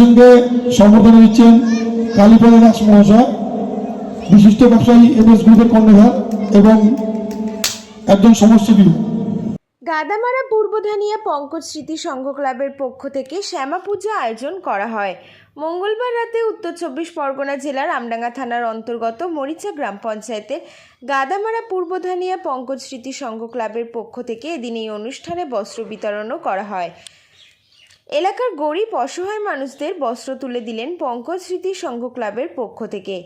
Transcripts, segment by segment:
সঙ্গে সম্বোধনা দিচ্ছেন কালীপদ দাস মহাশয় বিশিষ্ট ব্যবসায়ী এমএস গ্রুপের কর্ণধার এবং একজন সমাজসেবী গাদামারা পূর্বধানিয়া পঙ্কজ স্মৃতি সংঘ ক্লাবের পক্ষ থেকে শ্যামা পূজা আয়োজন করা হয়। মঙ্গলবার রাতে উত্তর চব্বিশ পরগনা জেলার আমডাঙ্গা থানার অন্তর্গত মরিচা গ্রাম পঞ্চায়েতের গাদামারা পূর্বধানিয়া পঙ্কজ স্মৃতি সংঘ ক্লাবের পক্ষ থেকে এদিন এই অনুষ্ঠানে বস্ত্র বিতরণও করা হয়। এলাকার গরিব অসহায় মানুষদের বস্ত্র তুলে দিলেন পঙ্কজ স্মৃতি সংঘ ক্লাবের পক্ষ থেকে।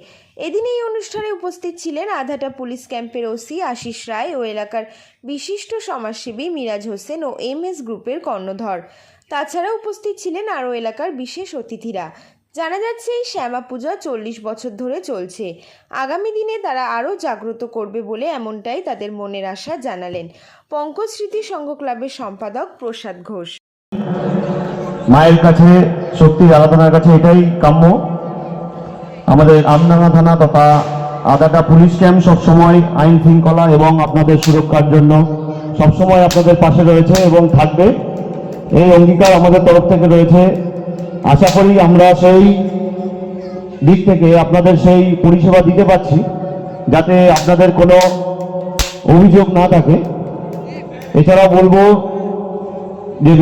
এদিন এই অনুষ্ঠানে উপস্থিত ছিলেন আধাটা পুলিশ ক্যাম্পের ওসি আশিস রায় ও এলাকার বিশিষ্ট সমাজসেবী মিরাজ হোসেন ও এম এস গ্রুপের কর্ণধর। তাছাড়া উপস্থিত ছিলেন আরও এলাকার বিশেষ অতিথিরা। জানা যাচ্ছে, এই শ্যামা পূজা চল্লিশ বছর ধরে চলছে। আগামী দিনে তারা আরও জাগ্রত করবে বলে এমনটাই তাদের মনের আশা জানালেন পঙ্কজ স্মৃতি সংঘ ক্লাবের সম্পাদক প্রসাদ ঘোষ। মায়ের কাছে, শক্তির আরাধনার কাছে এটাই কাম্য। আমাদের আমডাঙ্গা থানা তথা আদাটা পুলিশ ক্যাম্প সবসময় আইন শৃঙ্খলা এবং আপনাদের সুরক্ষার জন্য সবসময় আপনাদের পাশে রয়েছে এবং থাকবে। এই অঙ্গীকার আমাদের তরফ থেকে রয়েছে। আশা করি আমরা সেই দিক থেকে আপনাদের সেই পরিষেবা দিতে পারছি, যাতে আপনাদের কোনো অভিযোগ না থাকে। এছাড়া বলব যে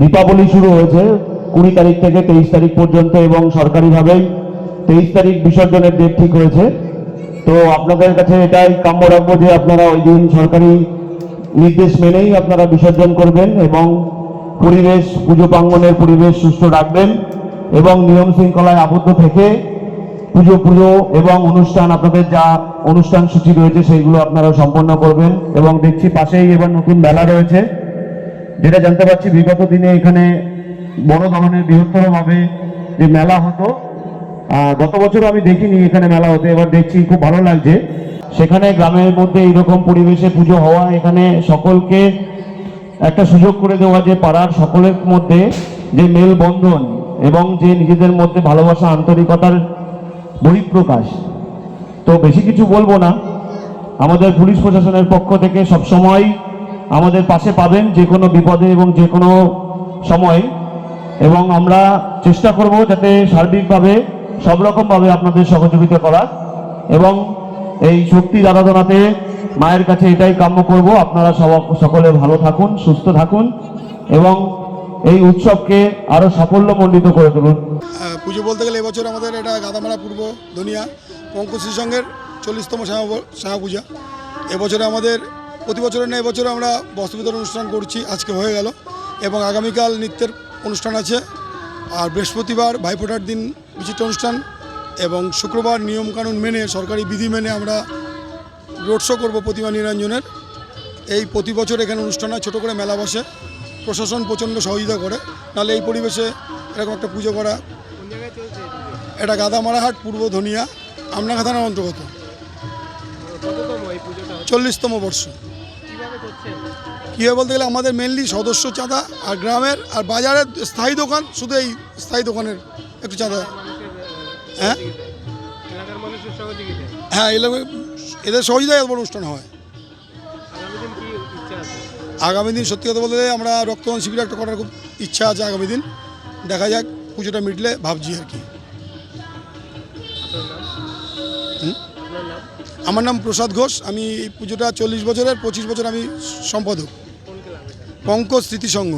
দীপাবলি শুরু হয়েছে কুড়ি তারিখ থেকে তেইশ তারিখ পর্যন্ত এবং সরকারিভাবেই তেইশ তারিখ বিসর্জনের ডেট ঠিক হয়েছে। তো আপনাদের কাছে এটাই কাম্য রাখব যে আপনারা ওই দিন সরকারি নির্দেশ মেনেই আপনারা বিসর্জন করবেন এবং পরিবেশ, পুজো প্রাঙ্গনের পরিবেশ সুস্থ রাখবেন এবং নিয়ম শৃঙ্খলায় আবদ্ধ থেকে পুজো পুজো এবং অনুষ্ঠান, আপনাদের যা অনুষ্ঠান সূচি রয়েছে সেইগুলো আপনারা সম্পন্ন করবেন এবং দেখছি পাশেই এবার নতুন মেলা রয়েছে। যেটা জানতে পারছি, বিগত দিনে এখানে বড় ধরনের বৃহত্তর ভাবে যে মেলা হতো। গত বছর আমি দেখিনি এখানে মেলা হতে, এবার দেখছি খুব ভালো লাগছে। সেখানে গ্রামের মধ্যে এইরকম পরিবেশে পুজো হওয়া, এখানে সকলকে একটা সুযোগ করে দেওয়া যে পাড়ার সকলের মধ্যে যে মেলবন্ধন এবং যে নিজেদের মধ্যে ভালোবাসা, আন্তরিকতার বহিঃপ্রকাশ। তো বেশি কিছু বলব না। আমাদের পুলিশ প্রশাসনের পক্ষ থেকে সবসময় আমাদের পাশে পাবেন যে কোনো বিপদে এবং যে কোনো সময়। এবং আমরা চেষ্টা করব যাতে সার্বিকভাবে, সব রকমভাবে আপনাদের সহযোগিতা করার। এবং এই শক্তির আরাধনাতে মায়ের কাছে এটাই কাম্য করব। আপনারা সব- সকলে ভালো থাকুন, সুস্থ থাকুন। এবং এই উৎসবকে আরও সাফল্যমণ্ডিত করে তুলুন। পুজো বলতে গেলে এবছর আমাদের এটা গাদামারা পূর্ব দুনিয়া পঙ্কশ্রী সঙ্গের চল্লিশতম শ্যামা শ্যামা পূজা এবছরে আমাদের প্রতি বছরের না এবছর আমরা বস্ত্র বিতরণ অনুষ্ঠান করছি, আজকে হয়ে গেল। এবং আগামীকাল নৃত্যের অনুষ্ঠান আছে। আর বৃহস্পতিবার ভাইফোঁটার দিন বিচিত্র অনুষ্ঠান এবং শুক্রবার নিয়মকানুন মেনে, সরকারি বিধি মেনে আমরা রোড শো করব প্রতিমা নিরঞ্জনের। এই প্রতি বছর এখানে অনুষ্ঠান হয়, ছোটো করে মেলা বসে। প্রশাসন প্রচণ্ড সহযোগিতা করে। নাহলে এই পরিবেশে এরকম একটা পুজো করা, এটা গাদামারাহাট পূর্ব ধনিয়া আমনাঘা থানার অন্তর্গত চল্লিশতম বর্ষ। কীভাবে বলতে গেলে আমাদের মেনলি সদস্য চাঁদা আর গ্রামের আর বাজারের স্থায়ী দোকান শুধু এই স্থায়ী দোকানের একটু চাঁদা। হ্যাঁ? হ্যাঁ এদের সহযোগিতায় অনুষ্ঠান হয়। আগামী দিন সত্যি কথা বলতে আমরা রক্তদান শিবির একটা করার খুব ইচ্ছা আছে আগামী দিন। দেখা যাক পুজোটা মিটলে ভাবছি আর কি। আমার নাম প্রসাদ ঘোষ, আমি এই পুজোটা চল্লিশ বছরের, পঁচিশ বছর আমি সম্পাদক। পঙ্কজ স্মৃতি সংঘ